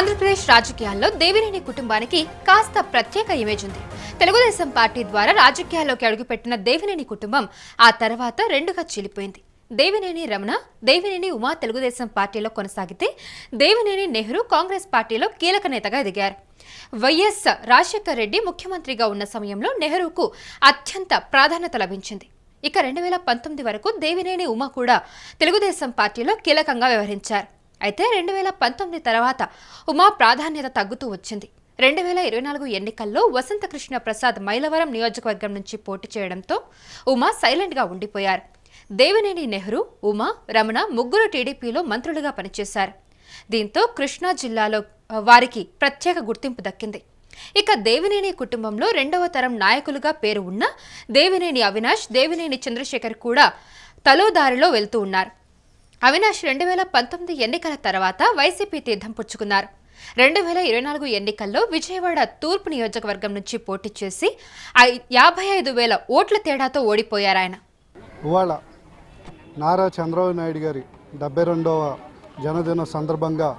ఆంధ్రప్రదేశ్ రాజకీయాల్లో దేవినేని కుటుంబానికి కాస్త ప్రత్యేక ఇమేజ్ ఉంది. తెలుగుదేశం పార్టీ ద్వారా రాజకీయాల్లోకి అడుగుపెట్టిన దేవినేని కుటుంబం ఆ తర్వాత రెండుగా చీలిపోయింది. దేవినేని రమణ దేవినేని ఉమా తెలుగుదేశం పార్టీలో కొనసాగితే దేవినేని నెహ్రూ కాంగ్రెస్ పార్టీలో కీలక నేతగా ఎదిగారు. వైఎస్ రాజశేఖర్ రెడ్డి ముఖ్యమంత్రిగా ఉన్న సమయంలో నెహ్రూకు అత్యంత ప్రాధాన్యత లభించింది. ఇక రెండు వేల పంతొమ్మిది వరకు దేవినేని ఉమ కూడా తెలుగుదేశం పార్టీలో కీలకంగా వ్యవహరించారు. అయితే రెండు వేల పంతొమ్మిది తర్వాత ఉమా ప్రాధాన్యత తగ్గుతూ వచ్చింది. రెండు వేల ఇరవై నాలుగు ఎన్నికల్లో వసంతకృష్ణ ప్రసాద్ మైలవరం నియోజకవర్గం నుంచి పోటీ చేయడంతో ఉమా సైలెంట్గా ఉండిపోయారు. దేవినేని నెహ్రూ ఉమా రమణ ముగ్గురు టీడీపీలో మంత్రులుగా పనిచేశారు. దీంతో కృష్ణా జిల్లాలో వారికి ప్రత్యేక గుర్తింపు దక్కింది. ఇక దేవినేని కుటుంబంలో రెండవ తరం నాయకులుగా పేరు ఉన్న దేవినేని అవినాష్ దేవినేని చంద్రశేఖర్ కూడా తలో దారిలో వెళ్తూ ఉన్నారు. అవినాష్ రెండు వేల పంతొమ్మిది ఎన్నికల తర్వాత వైసీపీ తీర్థం పుచ్చుకున్నారు. రెండు వేల ఇరవై నాలుగు ఎన్నికల్లో విజయవాడ తూర్పు నియోజకవర్గం నుంచి పోటీ చేసి యాభై ఐదు వేల ఓట్ల తేడాతో ఓడిపోయారు ఆయన ఇవాళ నారా చంద్రబాబు నాయుడు గారి డెబ్బై రెండవ జన్మదిన సందర్భంగా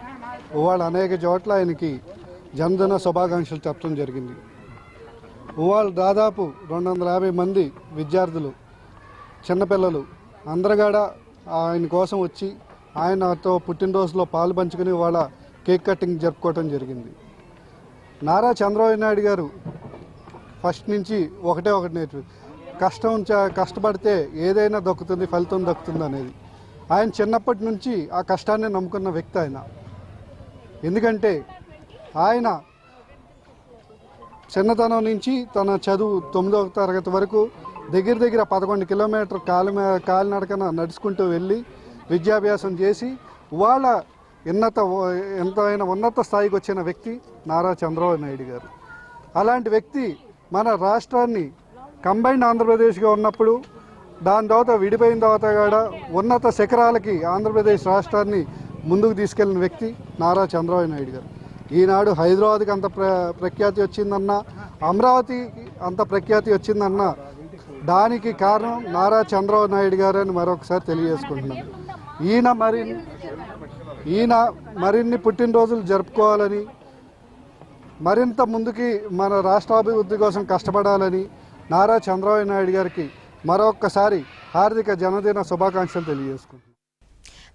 ఇవాళ అనేక చోట్ల ఆయనకి జన్మదిన శుభాకాంక్షలు చెప్పడం జరిగింది. ఇవాళ దాదాపు రెండు వందల యాభై మంది విద్యార్థులు చిన్నపిల్లలు అందరగాడ ఆయన కోసం వచ్చి ఆయనతో పుట్టినరోజులో పాలు పంచుకుని వాళ్ళ కేక్ కటింగ్ జరుపుకోవటం జరిగింది. నారా చంద్రబాబు నాయుడు గారు ఫస్ట్ నుంచి ఒకటే ఒకటి నేర్చు కష్టం కష్టపడితే ఏదైనా దక్కుతుంది ఫలితం దక్కుతుంది అనేది. ఆయన చిన్నప్పటి నుంచి ఆ కష్టాన్ని నమ్ముకున్న వ్యక్తి ఆయన. ఎందుకంటే ఆయన చిన్నతనం నుంచి తన చదువు తొమ్మిదవ తరగతి వరకు దగ్గర దగ్గర పదకొండు కిలోమీటర్ కాలి కాలినడకన నడుచుకుంటూ వెళ్ళి విద్యాభ్యాసం చేసి వాళ్ళ ఉన్నత ఎంతైనా ఉన్నత స్థాయికి వచ్చిన వ్యక్తి నారా చంద్రబాబు నాయుడు గారు. అలాంటి వ్యక్తి మన రాష్ట్రాన్ని కంబైన్డ్ ఆంధ్రప్రదేశ్గా ఉన్నప్పుడు దాని తర్వాత విడిపోయిన తర్వాత కూడా ఉన్నత శిఖరాలకి ఆంధ్రప్రదేశ్ రాష్ట్రాన్ని ముందుకు తీసుకెళ్ళిన వ్యక్తి నారా చంద్రబాబు నాయుడు గారు. ఈనాడు హైదరాబాద్కి అంత ప్ర ప్రఖ్యాతి వచ్చిందన్న అమరావతికి అంత ప్రఖ్యాతి వచ్చిందన్నా దానికి కారణం నారా చంద్రబాబు నాయుడు గారని మరొకసారి తెలియజేసుకుంటున్నాను. ఈయన మరి ఈయన మరిన్ని పుట్టినరోజులు జరుపుకోవాలని మరింత ముందుకి మన రాష్ట్రాభివృద్ధి కోసం కష్టపడాలని నారా చంద్రబాబు నాయుడు గారికి మరొక్కసారి హార్దిక జన్మదిన శుభాకాంక్షలు తెలియజేసుకుంటున్నాను.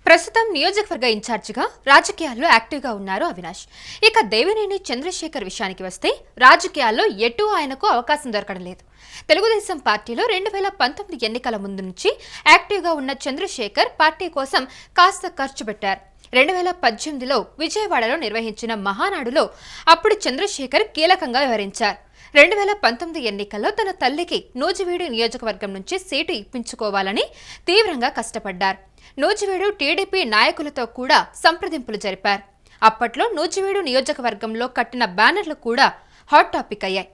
ప్రస్తుతం నియోజకవర్గ ఇన్ఛార్జిగా రాజకీయాల్లో యాక్టివ్గా ఉన్నారు అవినాష్. ఇక దేవినేని చంద్రశేఖర్ విషయానికి వస్తే రాజకీయాల్లో ఎటూ ఆయనకు అవకాశం దొరకడం లేదు. తెలుగుదేశం పార్టీలో రెండు వేల పంతొమ్మిది ఎన్నికల ముందు నుంచి యాక్టివ్గా ఉన్న చంద్రశేఖర్ పార్టీ కోసం కాస్త ఖర్చు పెట్టారు. రెండు వేల పద్దెనిమిదిలో విజయవాడలో నిర్వహించిన మహానాడులో అప్పుడు చంద్రశేఖర్ కీలకంగా వ్యవహరించారు. రెండు వేల పంతొమ్మిది ఎన్నికల్లో తన తల్లికి నూజివీడు నియోజకవర్గం నుంచి సీటు ఇప్పించుకోవాలని తీవ్రంగా కష్టపడ్డారు. నూజివీడు టీడీపీ నాయకులతో కూడా సంప్రదింపులు జరిపారు. అప్పట్లో నూజివీడు నియోజకవర్గంలో కట్టిన బ్యానర్లు కూడా హాట్ టాపిక్ అయ్యాయి.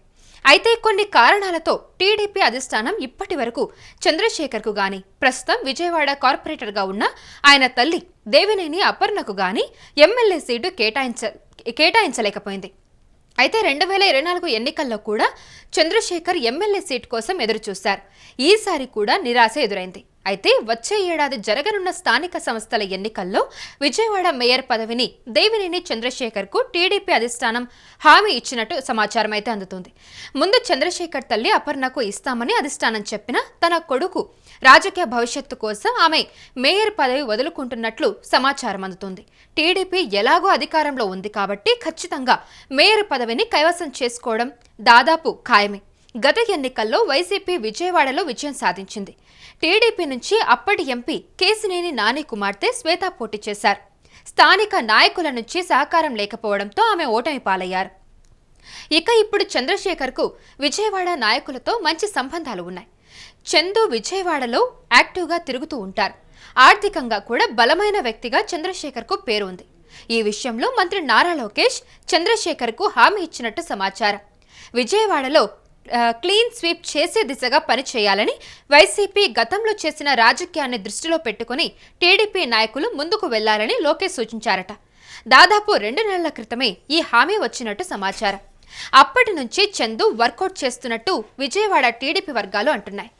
అయితే కొన్ని కారణాలతో టీడీపీ అధిష్టానం ఇప్పటి వరకు చంద్రశేఖర్కు గాని ప్రస్తుతం విజయవాడ కార్పొరేటర్గా ఉన్న ఆయన తల్లి దేవినేని అపర్ణకు గాని ఎమ్మెల్యే సీటు కేటాయించ కేటాయించలేకపోయింది. అయితే రెండు వేల ఇరవై నాలుగు ఎన్నికల్లో కూడా చంద్రశేఖర్ ఎమ్మెల్యే సీట్ కోసం ఎదురుచూశారు. ఈసారి కూడా నిరాశ ఎదురైంది. అయితే వచ్చే ఏడాది జరగనున్న స్థానిక సంస్థల ఎన్నికల్లో విజయవాడ మేయర్ పదవిని దేవినేని చంద్రశేఖర్కు టీడీపీ అధిష్టానం హామీ ఇచ్చినట్టు సమాచారం అయితే అందుతుంది. ముందు చంద్రశేఖర్ తల్లి అపర్ణకు ఇస్తామని అధిష్టానం చెప్పినా తన కొడుకు రాజకీయ భవిష్యత్తు కోసం ఆమె మేయర్ పదవి వదులుకుంటున్నట్లు సమాచారం అందుతుంది. టీడీపీ ఎలాగో అధికారంలో ఉంది కాబట్టి ఖచ్చితంగా మేయర్ పదవిని కైవసం చేసుకోవడం దాదాపు ఖాయమే. గత ఎన్నికల్లో వైసీపీ విజయవాడలో విజయం సాధించింది. టీడీపీ నుంచి అప్పటి ఎంపీ కేసినేని నాని కుమార్తె శ్వేత పోటీ చేశారు. స్థానిక నాయకుల నుంచి సహకారం లేకపోవడంతో ఆమె ఓటమి పాలయ్యారు. ఇక ఇప్పుడు చంద్రశేఖర్కు విజయవాడ నాయకులతో మంచి సంబంధాలు ఉన్నాయి. చందు విజయవాడలో యాక్టివ్గా తిరుగుతూ ఉంటారు. ఆర్థికంగా కూడా బలమైన వ్యక్తిగా చంద్రశేఖర్కు పేరు ఉంది. ఈ విషయంలో మంత్రి నారా లోకేష్ చంద్రశేఖర్కు హామీ ఇచ్చినట్టు సమాచారం. విజయవాడలో క్లీన్ స్వీప్ చేసే దిశగా పనిచేయాలని వైసీపీ గతంలో చేసిన రాజకీయాన్ని దృష్టిలో పెట్టుకుని టీడీపీ నాయకులు ముందుకు వెళ్ళాలని లోకేష్ సూచించారట. దాదాపు రెండు నెలల క్రితమే ఈ హామీ వచ్చినట్టు సమాచారం. అప్పటి నుంచి చందు వర్కౌట్ చేస్తున్నట్టు విజయవాడ టీడీపీ వర్గాలు అంటున్నాయి.